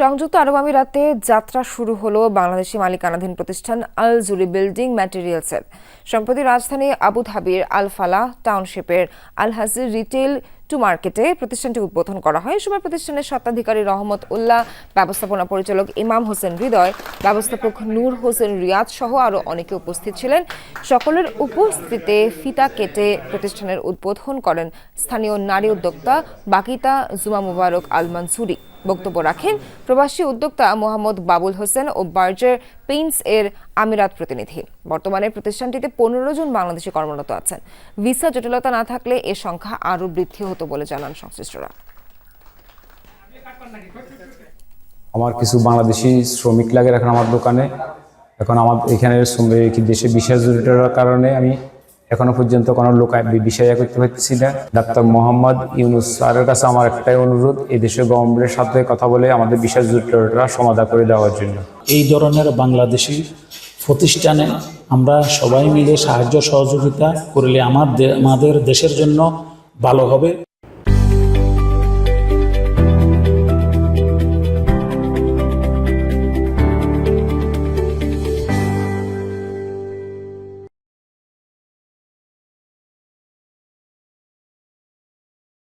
সংযুক্ত আরব আমিরাতে যাত্রা শুরু হলো বাংলাদেশি মালিকানাধীন প্রতিষ্ঠান আল জুরি বিল্ডিং ম্যাটেরিয়ালসের। সম্প্রতি রাজধানী আবুধাবির আল ফালাহ টাউনশিপের আল হাজির রিটেল টু মার্কেটে প্রতিষ্ঠানটি উদ্বোধন করা হয়। সময় প্রতিষ্ঠানের স্বত্বাধিকারী রহমত উল্লাহ, ব্যবস্থাপনা পরিচালক ইমাম হোসেন হৃদয়, ব্যবস্থাপক নূর হোসেন রিয়াদ সহ আরও অনেকে উপস্থিত ছিলেন। সকলের উপস্থিতিতে ফিতা কেটে প্রতিষ্ঠানের উদ্বোধন করেন স্থানীয় নারী উদ্যোক্তা বাকিতা জুমা মুবারক আল মানসুরি। বক্তব্য রাখেন প্রবাসী উদ্যোক্তা মোহাম্মদ বাবুল হোসেন ও বার্জার পেইন্টস এর আমিরাত প্রতিনিধি। বর্তমানে প্রতিষ্ঠানটিতে পনেরো জন বাংলাদেশি কর্মরত আছেন। ভিসা জটিলতা না থাকলে এ সংখ্যা আরও বৃদ্ধি হতো বলে জানান সংশ্লিষ্টরা। আমার কিছু বাংলাদেশি শ্রমিক লাগে এখন আমার দোকানে। এখন আমার এখানে দেশে বিশেষ জড়িততার কারণে আমি এখনও পর্যন্ত কোনো লোক বিষয় করতে পারতেছি না। ডাক্তার মোহাম্মদ ইউনুস স্যারের কাছে আমার একটাই অনুরোধ এই দেশের গভর্নমেন্টের সাথে কথা বলে আমাদের বিশেষ জটিলতা সমাধান করে দেওয়ার জন্য। এই ধরনের বাংলাদেশি প্রতিষ্ঠানে আমরা সবাই মিলে সাহায্য সহযোগিতা করলে আমার আমাদের দেশের জন্য ভালো হবে।